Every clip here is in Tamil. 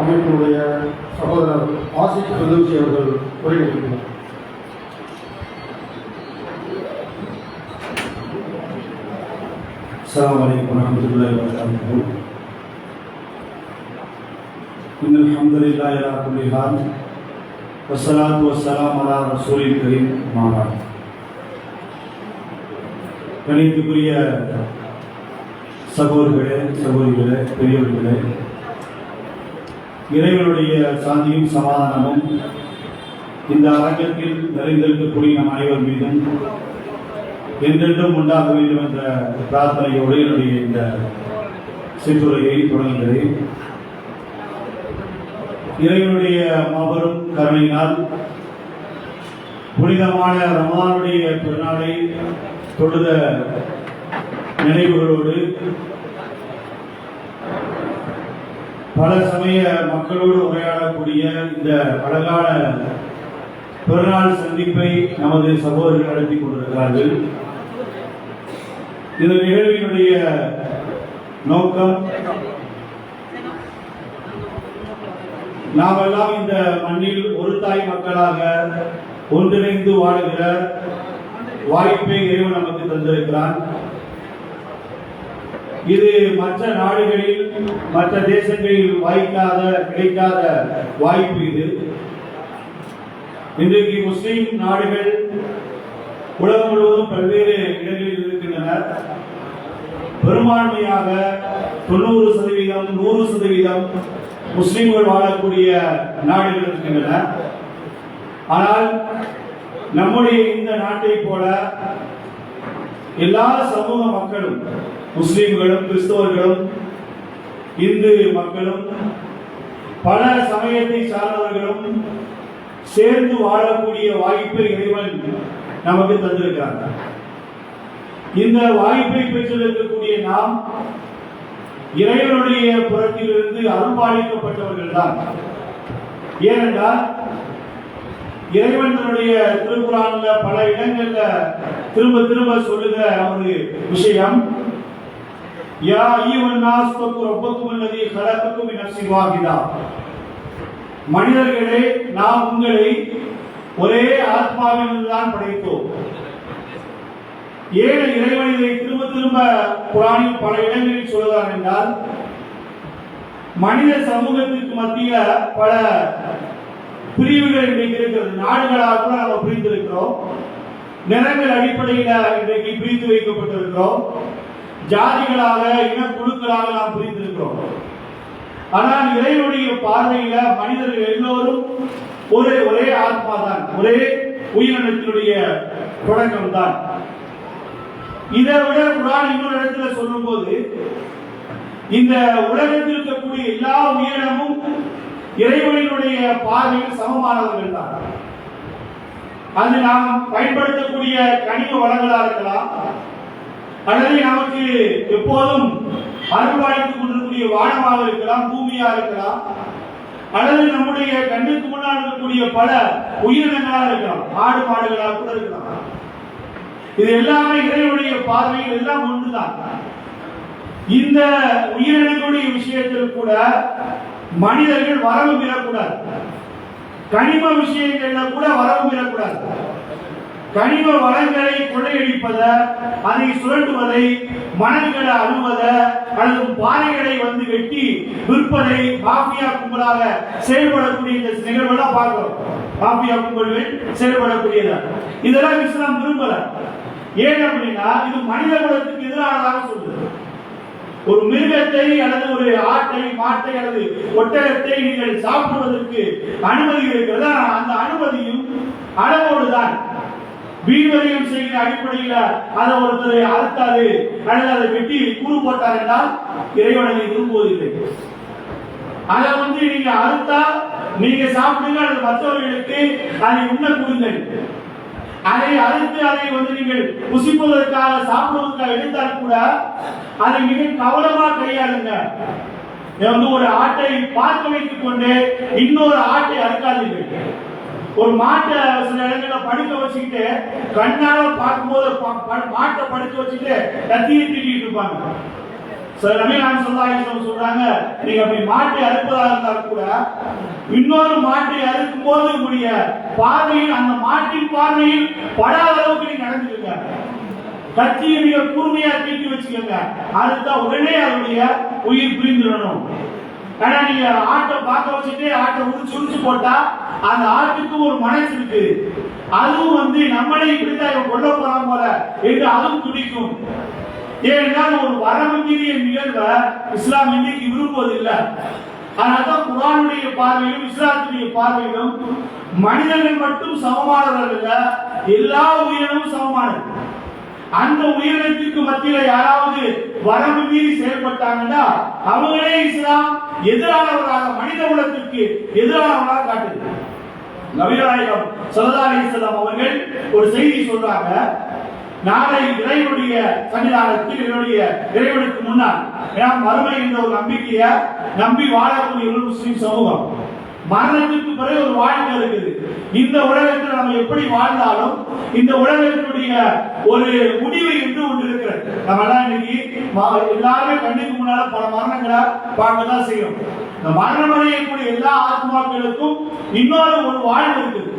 அமைப்பினுடைய சகோதரர் ஆசிக் பிரதோஷி அவர்கள் உரையாற்றுகிறார் السلام عليكم ورحمة الله وبركاته إن الحمد لله على كل حال والصلاة والسلام على رسول الكريم ما بعد கணித்துக்குரிய சகோதரர்களே சகோதரிகளே பெரியவர்களே இறைவனுடைய சாந்தியும் சமாதானமும் இந்த அரங்கத்தில் நிறைந்திருக்கக்கூடிய நம் அனைவர் மீதும் என்றென்றும் உண்டாக வேண்டும் என்ற பிரார்த்தனையோடு என்னுடைய இந்த சிற்றுரையை தொடங்குகிறேன். இறைவனுடைய மாபெரும் கருணையினால் புனிதமான ரமானுடைய திருநாளை தொழுத நினைவுகளோடு பல சமய மக்களோடு உரையாடக்கூடிய இந்த அழகான பிறநாள் சந்திப்பை நமது சகோதரர்கள் நடத்தி கொண்டிருக்கிறார்கள். இந்த நிகழ்வினுடைய நோக்கம் நாமெல்லாம் இந்த மண்ணில் ஒரு தாய் மக்களாக ஒன்றிணைந்து வாழுகிற வாய்ப்பை இறைவன் நமக்கு தந்திருக்கிறான். இது மற்ற நாடுகளில் மற்ற தேசங்களில் வாய்க்காத கிடைக்காத வாய்ப்பு இது. இன்றைக்கு முஸ்லிம் நாடுகள் உலகம் முழுவதும் பல்வேறு இடங்களில் இருக்கின்றன. பெரும்பான்மையாக தொண்ணூறு சதவீதம் நூறு சதவீதம் முஸ்லிம்கள் வாழக்கூடிய நாடுகள் இருக்கின்றன. ஆனால் நம்முடைய இந்த நாட்டை போல எல்லா சமூக மக்களும் முஸ்லிம்களும் கிறிஸ்தவர்களும் இந்து மக்களும் பல சமயத்தை சார்ந்தவர்களும் சேர்ந்து வாழக்கூடிய வாய்ப்பை இறைவன் நமக்கு தந்திருக்கிறார். இந்த வாய்ப்பை பெற்றிருக்கக்கூடிய நாம் இறைவனுடைய புறத்திலிருந்து அருள்பாலிக்கப்பட்டவர்கள் தான் ஏனென்றால் இறைவன் தன்னுடைய திருக்குறான்ல பல இடங்கள்ல திரும்ப திரும்ப சொல்லுகிற ஒரு விஷயம் யா ஈவன் ربكم الذي خلقكم من نفس واحدة மனிதர்களே நாம் உங்களை ஒரே ஆத்மாவில் தான் படைத்தோம். ஏழு இறைவன் இதை திரும்ப திரும்ப குரானில் பல இடங்களில் சொல்கிறார் என்றால் மனித சமூகத்திற்கு மத்திய பல பிரிவுகள் இன்றைக்கு இருக்கிறது. நாடுகளாக கூட நம்ம பிரிந்திருக்கிறோம். நிறங்கள் அடிப்படையில் இன்றைக்கு பிரித்து வைக்கப்பட்டிருக்கிறோம். ஜாதிகளாக இனக்குழுக்களாக நாம் புரிந்திருக்கிறோம். ஆனால் இறைவனுடைய பார்வையில மனிதர்கள் எல்லோரும் ஒரே ஒரே ஆத்மா தான் ஒரே உயிரினத்தினுடைய தொடக்கம் தான் இதை விட குரான் இன்னொரு இடத்துல சொல்லும் போது இந்த உலகத்தில் இருக்கக்கூடிய எல்லா உயிரினமும் இறைவனினுடைய பார்வையில் சமமானவர்கள் தான். அது நாம் பயன்படுத்தக்கூடிய கனிம வளங்களா இருக்கலாம் அல்லது நமக்கு எப்போதும் அருள்வாய்த்துக் கொண்டிருக்கூடிய வானமாக இருக்கலாம் பூமியா இருக்கலாம். அல்லது நம்முடைய கண்ணுக்கு முன்னால் இருக்கக்கூடிய பல உயிரினங்களா இருக்கலாம் ஆடு மாடுகளாக கூட இருக்கலாம். இது எல்லாமே இறைவனுடைய பார்வையில் எல்லாம் ஒன்றுதான். இந்த உயிரினங்களுடைய விஷயத்தில் கூட மனிதர்கள் வரவு பெறக்கூடாது கனிம விஷயங்கள்ல கூட வரவு பெறக்கூடாது கனிம வளங்களை கொள்ளையடிப்பத அதை சுரண்டுவதை மணல்களை அழுவத அல்லது பாறைகளை வந்து வெட்டி விற்பதை மாஃபியா கும்பலாக செயல்படக்கூடிய இந்த நிகழ்வுலாம் பார்க்கிறோம். மாஃபியா கும்பல்கள் செயல்படக்கூடியது. இதெல்லாம் இஸ்லாம் விரும்பல. ஏன் அப்படின்னா இது மனித குலத்துக்கு எதிரானதாக சொல்லுது. ஒரு மிருகத்தை அல்லது ஒரு ஆட்டை மாட்டை அல்லது ஒட்டகத்தை நீங்கள் சாப்பிடுவதற்கு அனுமதி இருக்கிறதா. அந்த அனுமதியும் அளவோடு தான் வீண்வரியம் செய்கிற அடிப்படையில் அதை ஒருத்தரை அறுத்தாரு அல்லது அதை வெட்டி கூறு போட்டார் என்றால் இறைவனை விரும்புவதில்லை. அதை வந்து நீங்க அறுத்தா நீங்க சாப்பிடுங்க அல்லது மற்றவர்களுக்கு அதை உண்ண கொடுங்கள் அதை அறுத்து அதை வந்து நீங்கள் புசிப்பதற்காக சாப்பிடுவதற்காக எடுத்தால் கூட அதை மிக கவனமா கையாளுங்க. வந்து ஒரு ஆட்டை பார்க்க வைத்துக் கொண்டு இன்னொரு ஆட்டை அறுக்காதீர்கள். ஒரு மாட்டை சில இடங்கள்ல படுக்க வச்சுக்கிட்டு கண்ணால பார்க்கும்போது மாட்டை படுக்க வச்சுட்டு கத்தியை தீட்டிட்டு இருப்பாங்க. சில நபிகள் சொல்லாயிரம் சொல்றாங்க நீங்க அப்படி மாட்டை அறுப்பதா இருந்தால் கூட இன்னொரு மாட்டை அறுக்கும் போது உங்களுடைய பார்வையில் அந்த மாட்டின் பார்வையில் படாத அளவுக்கு நீங்க நடந்துருங்க கத்தியை நீங்க கூர்மையா தீட்டி வச்சுக்கோங்க. அடுத்த உடனே அதனுடைய உயிர் பிரிந்துடணும். ஆனா நீங்க ஆட்டை பார்க்க வச்சுட்டு ஆட்டை உரிச்சு உரிச்சு போட்டா அந்த ஆட்டுக்கு ஒரு மனசு இருக்கு. அதுவும் வந்து நம்மளே இப்படித்தான் இவன் கொல்ல போறான் போல என்று அதுவும் துடிக்கும். ஏனென்றால் ஒரு வரம்பு மீறிய நிகழ்வை இஸ்லாம் இன்னைக்கு விரும்புவதில்லை அதனால்தான் குரானுடைய பார்வையிலும் இஸ்லாத்துடைய பார்வையிலும் மனிதர்கள் மட்டும் சமமானவர்கள் இல்ல எல்லா உயிரினமும் சமமானது. அந்த உயிரினத்திற்கு மத்தியில யாராவது வரம்பு மீறி செயல்பட்டாங்கன்னா அவங்களே இஸ்லாம் எதிரானவராக மனித குலத்திற்கு எதிரானவராக காட்டுது. நபிநாயகம் சல்லா அலிஸ்லாம் அவர்கள் ஒரு செய்தி சொல்றாங்க. நாளை இறைவனுடைய சன்னிதானத்தில் என்னுடைய இறைவனுக்கு முன்னால் ஏன்னா மறுமை என்ற ஒரு நம்பிக்கையை நம்பி வாழக்கூடிய ஒரு முஸ்லிம் சமூகம். மரணத்திற்கு பிறகு ஒரு வாழ்க்கை இருக்குது. இந்த உலகத்தில் நம்ம எப்படி வாழ்ந்தாலும் இந்த உலகத்தினுடைய ஒரு முடிவு என்று ஒன்று இருக்கிறது. நம்ம எல்லாம் இன்னைக்கு எல்லாருமே கண்ணுக்கு முன்னால பல மரணங்களை பார்க்க தான் செய்யும் இந்த மரணம் அடையக்கூடிய எல்லா ஆத்மாக்களுக்கும் இன்னொரு ஒரு வாழ்வு இருக்குது.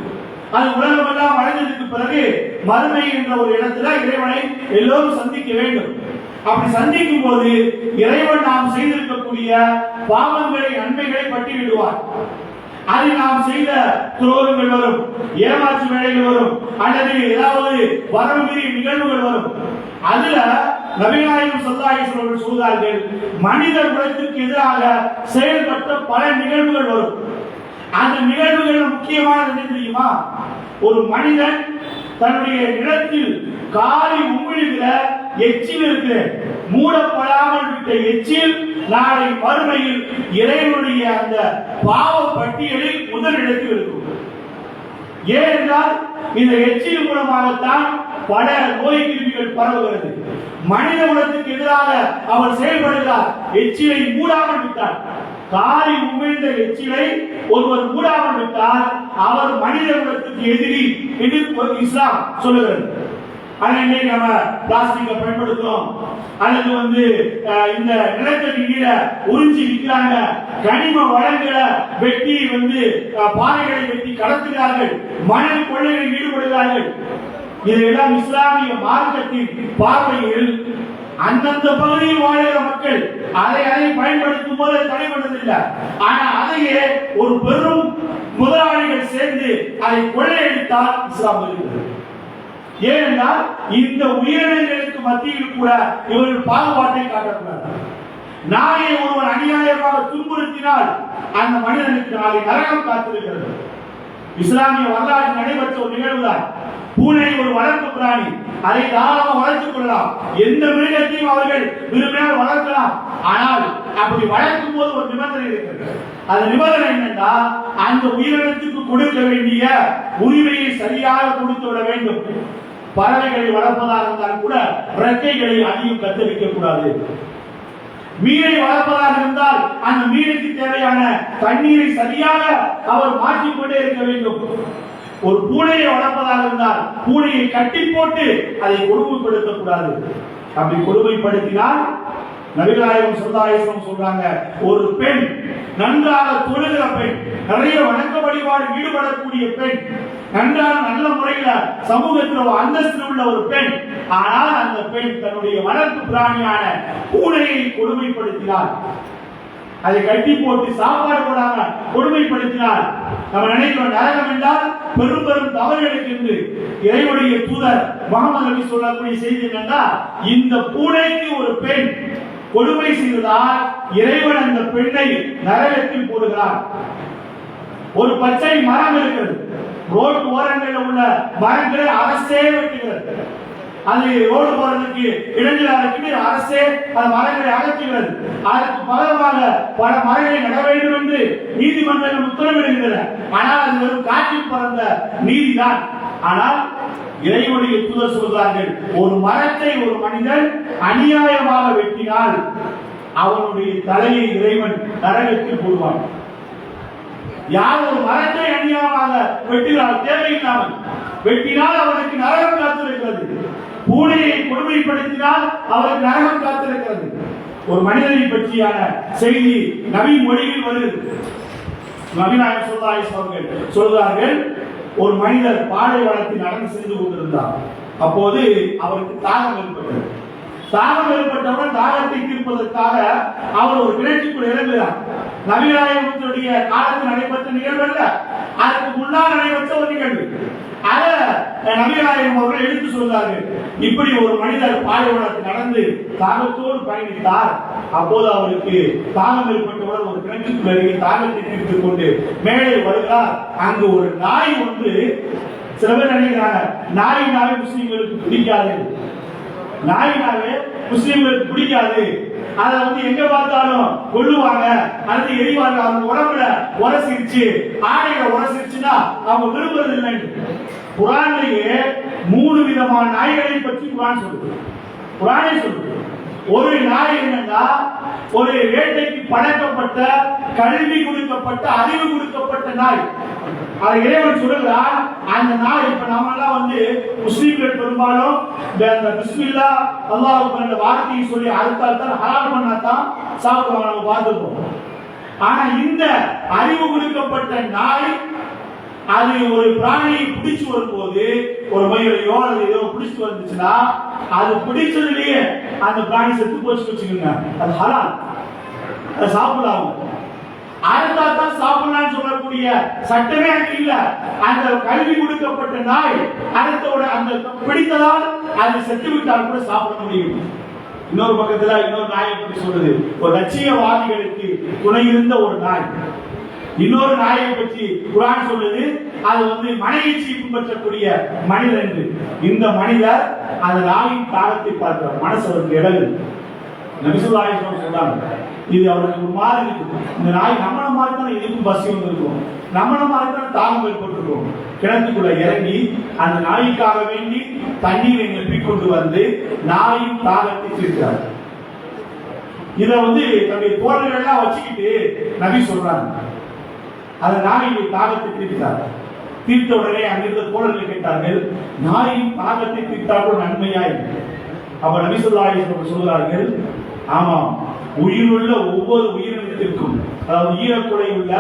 அது உலகம் எல்லாம் அடைந்ததுக்கு பிறகு மறுமை என்ற ஒரு இடத்துல இறைவனை எல்லோரும் சந்திக்க வேண்டும். அப்படி சந்திக்கும் போது இறைவன் நாம் செய்திருக்கக்கூடிய பாவங்களை நன்மைகளை பட்டியலிடுவார். அதில் நாம் செய்த துரோகங்கள் வரும் ஏமாற்று வேலைகள் வரும் அல்லது ஏதாவது வரவு நிகழ்வுகள் வரும் அதுல நபிநாயகம் சல்லாஹிஸ் சொல்கிறார்கள் மனித குலத்திற்கு எதிராக செயல்பட்ட பல நிகழ்வுகள் வரும் அந்த நிகழ்வுகள் முக்கியமானது தெரியுமா? ஒரு மனிதன் தன்னுடைய இடத்தில் காலி உமிழுகிற எச்சில் இருக்கிற மூடப்படாமல் விட்ட எச்சில் நாளை மறுமையில் இறைவனுடைய அந்த பாவ பட்டியலில் முதலிடத்தில் இருக்கும். ஏனென்றால் இந்த எச்சில் மூலமாகத்தான் பல நோய் கிருமிகள் பரவுகிறது. மனித குலத்துக்கு எதிராக அவர் செயல்படுகிறார். எச்சிலை மூடாமல் விட்டார். காரி உமிழ்ந்த எச்சிலை ஒருவர் மூடாமல் விட்டால் அவர் மனித குலத்துக்கு எதிரி என்று இஸ்லாம் சொல்லுகிறது. ஆனா நம்ம பிளாஸ்டிக்கை பயன்படுத்துறோம். அல்லது வந்து இந்த நிலத்தடி நீரை உறிஞ்சி விற்கிறாங்க. கனிம வளங்களை வெட்டி வந்து பாறைகளை வெட்டி கடத்துகிறார்கள். மணல் கொள்ளைகளில் ஈடுபடுகிறார்கள். இதையெல்லாம் இஸ்லாமிய மார்க்கத்தின் பார்வையில் அந்தந்த பகுதியில் வாழ்கிற மக்கள் அதை அதை பயன்படுத்தும் போது தடைபடுவதில்லை ஆனா அதையே ஒரு பெரும் முதலாளிகள் சேர்ந்து அதை கொள்ளையடித்தால் இஸ்லாம் இருக்கிறது ஏனென்றால் இந்த உயிரினங்களுக்கு மத்தியில் கூட இவர்கள் பாகுபாட்டை காட்டக்கூடாது. நாயை ஒருவன் அநியாயமாக துன்புறுத்தினால் அந்த மனிதனுக்கு நாளை நரகம் காத்திருக்கிறது. இஸ்லாமிய வரலாற்றில் நடைபெற்ற ஒரு நிகழ்வுதான். பூனை ஒரு வளர்ப்பு பிராணி. அதை தாராளமாக வளர்த்துக் கொள்ளலாம். எந்த மிருகத்தையும் அவர்கள் விரும்பினால் வளர்க்கலாம். ஆனால் அப்படி வளர்க்கும் போது ஒரு நிபந்தனை இருக்கிறது. அந்த நிபந்தனை என்னன்னா அந்த உயிரினத்துக்கு கொடுக்க வேண்டிய உரிமையை சரியாக கொடுத்து விட வேண்டும். பறவைகளை வளர்ப்பதாக இருந்தால் கூட ரெக்கைகளை அதிகம் கத்தரிக்க கூடாது. மீனை வளர்ப்பதாக இருந்தால் அந்த மீனுக்கு தேவையான தண்ணீரை சரியாக அவர் மாற்றிக்கொண்டே இருக்க வேண்டும். ஒரு பூனையை வளர்ப்பதாக இருந்தால் பூனையை கட்டி போட்டு அதை கொடுமைப்படுத்த கூடாது அப்படி கொடுமைப்படுத்தினால் நபிகளாயம் சொல்லாயுசம் சொல்றாங்க ஒரு பெண் நன்றாக தொழுகிற பெண் நிறைய வணக்க வழிபாடு ஈடுபடக்கூடிய பெண் நன்றாக நல்ல முறையில சமூகத்தில் ஒரு அந்தஸ்து உள்ள ஒரு பெண். ஆனால் அந்த பெண் தன்னுடைய வளர்ப்பு பிராணியான பூனையை கொடுமைப்படுத்தினார் அதை கட்டி போட்டு சாப்பாடு போடாம கொடுமைப்படுத்தினார் நம்ம நினைக்கிறோம் நரகம் என்றால் பெரும் பெரும் தவறுகளுக்கு என்று இறைவனுடைய தூதர் முகமது நபி சொல்லக்கூடிய செய்தி என்னன்னா இந்த பூனைக்கு ஒரு பெண் கொடுமை செய்ததால் இறைவன் அந்த பெண்ணை நரகத்தில் போடுகிறார் ஒரு பச்சை மரம் இருக்கிறது. ரோடு ஓரங்களில் உள்ள மரங்களை அரசே வெட்டுகிறது. அது ரோடு போறதுக்கு இடைஞ்சலா இருக்கு அரசே அந்த மரங்களை அகற்றுகிறது. அதற்கு பலமாக பல மரங்களை நட வேண்டும் என்று நீதிமன்றங்கள் உத்தரவிடுகின்றன. ஆனால் அது வெறும் காற்றில் பறந்த நீதிதான். ஆனால் இறைவனுடைய தூதர் சொல்கிறார்கள் ஒரு மரத்தை ஒரு மனிதன் அநியாயமாக வெட்டினால் அவனுடைய தலையை இறைவன் நரகத்தில் போடுவான். யார் ஒரு மரத்தை அநியாயமாக வெட்டினால் தேவையில்லாமல் வெட்டினால் அவருக்கு நரகம் காத்திருக்கிறது. பூனையை கொடுமைப்படுத்தினால் அவருக்கு நரகம் காத்திருக்கிறது. ஒரு மனிதனை பற்றியான செய்தி நவீன மொழியில் வருது. நபிநாயகம் சொல்லாயிஸ் அவர்கள் சொல்கிறார்கள் ஒரு மனிதர் பாலைவனத்தில் நடந்து சென்று கொண்டிருந்தார். அப்போது அவருக்கு தாகம் ஏற்பட்டது. தாகம் ஏற்பட்டவுடன் தாகத்தை தீர்ப்பதற்காக அவர் ஒரு கிணற்றுக்குள் இறங்குகிறார். நபிநாயகத்தினுடைய காலத்தில் நடைபெற்ற நிகழ்வு அல்ல அதற்கு முன்னால் நடைபெற்ற ஒரு நிகழ்வு. அத நபிநாயகம் அவர்கள் எடுத்து சொல்றார்கள் இப்படி ஒரு மனிதர் பாலைவனத்தில் நடந்து தாகத்தோடு பயணித்தார். அப்போது அவருக்கு தாகம் ஏற்பட்டவுடன் ஒரு கிணற்றுக்குள் அருகே தாகத்தை தீர்த்துக் கொண்டு மேலே வருகிறார். அங்கு ஒரு நாய் ஒன்று சில பேர் நினைக்கிறாங்க நாய் பிடிக்காது. நாயினாலே முஸ்லீம்களுக்கு பிடிக்காது. அதை வந்து எங்க பார்த்தாலும் கொள்ளுவாங்க அல்லது எரிவாங்க அவங்க உடம்புல உரசிருச்சு ஆடைகளை உரசிருச்சுன்னா அவங்க விரும்புறது இல்லை குரான்லயே மூணு விதமான நாய்களை பற்றி குரான் சொல்லுது. குரானே சொல்லுது. ஒரு நாய் என்னன்னா ஒரு வேட்டைக்கு பழக்கப்பட்ட கல்வி கொடுக்கப்பட்ட அறிவு கொடுக்கப்பட்ட நாய். அதை இறைவன் சொல்லுகிறார் அந்த நாய் இப்ப நாம எல்லாம் வந்து முஸ்லீம்கள் பெரும்பாலும் இந்த பிஸ்மில்லா அல்லாஹ் என்ற வார்த்தையை சொல்லி அறுத்தால் தான் ஹலால் பண்ணா தான் சாப்பிடுவாங்க நம்ம பார்த்துருப்போம். ஆனா இந்த அறிவு கொடுக்கப்பட்ட நாய் அது ஒரு பிராணியை பிடிச்சு வரும்போது ஒரு மயிலையோ அல்லது ஏதோ பிடிச்சு வந்துச்சுன்னா அது பிடிச்சதுலயே அந்த பிராணி செத்து போச்சு வச்சுக்கோங்க. அது ஹலால். அதை சாப்பிடலாம்? அறுத்தா தான் சாப்பிடலாம்னு சொல்லக்கூடிய சட்டமே அங்க இல்ல. அந்த கல்வி கொடுக்கப்பட்ட நாய் அறுத்தோட அந்த பிடித்ததால் அது செத்து விட்டால் கூட சாப்பிட முடியும். இன்னொரு பக்கத்துல இன்னொரு நாயை பற்றி சொல்றது ஒரு லட்சியவாதிகளுக்கு துணை இருந்த ஒரு நாய். இன்னொரு நாயை பற்றி குரான் சொல்லுது. அது வந்து மனைவிச்சி பின்பற்றக்கூடிய மனிதன் என்று. இந்த மனிதர் அந்த நாயின் காலத்தை பார்க்கிறார். மனசு அவருக்கு இடகு நபிசுல்லாஹி சொல்றாங்க. இது அவருக்கு ஒரு மாதிரி இருக்கு இந்த நாய் நம்மள மாதிரி தான் இதுக்கும் பசி வந்திருக்கும். நம்மள மாதிரி தான் தாகம் ஏற்பட்டிருக்கும். கிணத்துக்குள்ள இறங்கி அந்த நாய்க்காக வேண்டி தண்ணீரை நெப்பிக் கொண்டு வந்து நாயின் தாகத்தை தீர்க்கிறார். இத வந்து தன்னுடைய தோழர்கள் எல்லாம் வச்சுக்கிட்டு நபி சொல்றாங்க. அந்த நாயை தாகத்தை தீர்த்தார் தீர்த்த உடனே அங்கிருந்த தோழர்கள் கேட்டார்கள் நாயின் தாகத்தை தீர்த்தால் நன்மையாய் அப்ப நபி சொல்லாய் சொல்கிறார்கள் ஆமாம் உயிருள்ள ஒவ்வொரு உயிரினத்திற்கும் அதாவது ஈரக்குறை உள்ள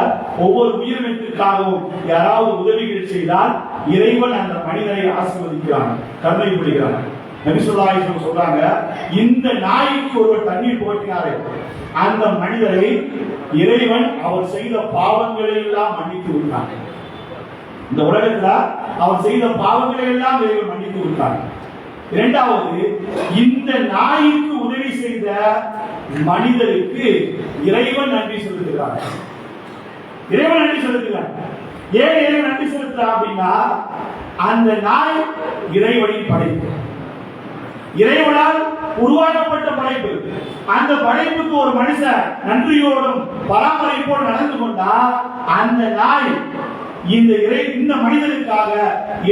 ஒவ்வொரு உயிரினத்திற்காகவும் யாராவது உதவிகள் செய்தால் இறைவன் அந்த மனிதனை ஆசீர்வதிக்கிறான் கருணை புரிகிறான். நபிசுல்லாஹி சொல்றாங்க இந்த நாய்க்கு ஒருவர் தண்ணீர் புகட்டினாரே அந்த மனிதரை இறைவன் அவர் செய்த பாவங்களை எல்லாம் மன்னித்து விட்டான். இந்த உலகத்துல அவர் செய்த பாவங்களை எல்லாம் இறைவன் மன்னித்து விட்டான். இரண்டாவது இந்த நாய்க்கு உதவி செய்த மனிதருக்கு இறைவன் நன்றி செலுத்துகிறார் இறைவன் நன்றி செலுத்துகிறார் ஏன் இறைவன் நன்றி செலுத்துறா அப்படின்னா அந்த நாய் இறைவனின் படைப்பு. இறைவனால் உருவாக்கப்பட்ட படைப்பு. அந்த படைப்புக்கு ஒரு மனுஷன் நன்றியோடும் பராமரிப்போடு நடந்து கொண்டா அந்த நாய் இந்த இறை இந்த மனிதனுக்காக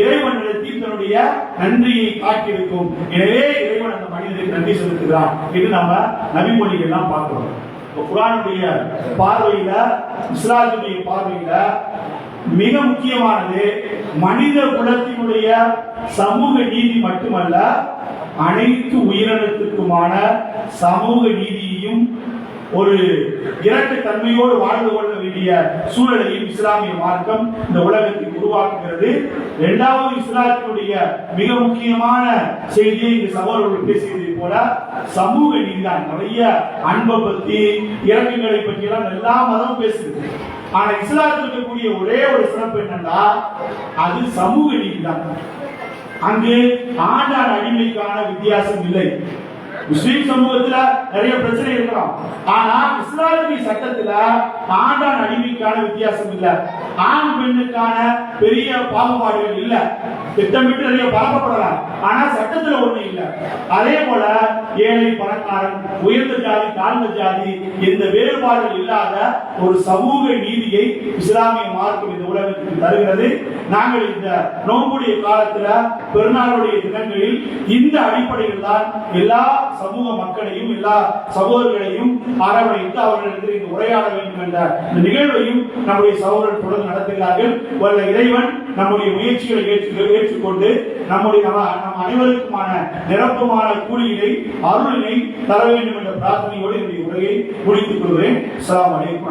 இறைவனிடத்தில் தன்னுடைய நன்றியை காட்டியிருக்கும். எனவே இறைவன் அந்த மனிதனுக்கு நன்றி செலுத்துகிறார் இது நம்ம நபிமொழிகள்லாம் பார்க்கிறோம். குரானுடைய பார்வையில இஸ்லாத்துடைய பார்வையில மிக முக்கியமானது மனித குலத்தினுடைய சமூக நீதி மட்டுமல்ல அனைத்து உயிரினத்துக்குமான சமூக நீதியையும் ஒரு இரண்டு தன்மையோடு வாழ்ந்து கொள்ள வேண்டிய சூழலையும் இஸ்லாமிய மார்க்கம் இந்த உலகத்தில் உருவாக்குகிறது. இரண்டாவது இஸ்லாத்தினுடைய மிக முக்கியமான செய்தியை இந்த சகோதரர்கள் பேசியதை போல சமூக நீதிதான். நிறைய அன்பை பத்தி இறக்கங்களை பற்றி எல்லாம் எல்லா மதமும் பேசுது. ஆனா இஸ்லாத்தில் இருக்கக்கூடிய ஒரே ஒரு சிறப்பு என்னன்னா அது சமூக நீதிதான். அங்கு ஆண்டாள் அடிமைக்கான வித்தியாசம் இல்லை. முஸ்லீம் சமூகத்துல நிறைய பிரச்சனை இருக்கலாம். ஆனா இஸ்லாமிய சட்டத்துல ஆண்டான் அடிமைக்கான வித்தியாசம் இல்ல. ஆண் பெண்ணுக்கான பெரிய பாகுபாடுகள் இல்ல. திட்டமிட்டு நிறைய பழக்கப்படலாம். ஆனா சட்டத்துல ஒண்ணு இல்ல. அதே போல ஏழை பணக்காரன் உயர்ந்த ஜாதி தாழ்ந்த ஜாதி எந்த வேறுபாடுகள் இல்லாத ஒரு சமூக நீதியை இஸ்லாமிய மார்க்கம் இந்த உலகத்துக்கு தருகிறது. நாங்கள் இந்த நோம்புடைய காலத்துல பெருநாளுடைய தினங்களில் இந்த அடிப்படையில் தான் எல்லா சமூக மக்களையும் எல்லா சகோதரர்களையும் அரவணைத்து அவர்களுக்கு உரையாட வேண்டும் என்ற இந்த நிகழ்வையும் நம்முடைய சகோதரர் தொடர்ந்து நடத்துகிறார்கள். வல்ல இறைவன் நம்முடைய முயற்சிகளை ஏற்று ஏற்றுக்கொண்டு நம்முடைய நம் அனைவருக்குமான நிரப்பமான கூலியினை அருளினை தர வேண்டும் என்ற பிரார்த்தனையோடு என்னுடைய உரையை முடித்துக் கொள்கிறேன். அஸ்ஸலாமு அலைக்கும்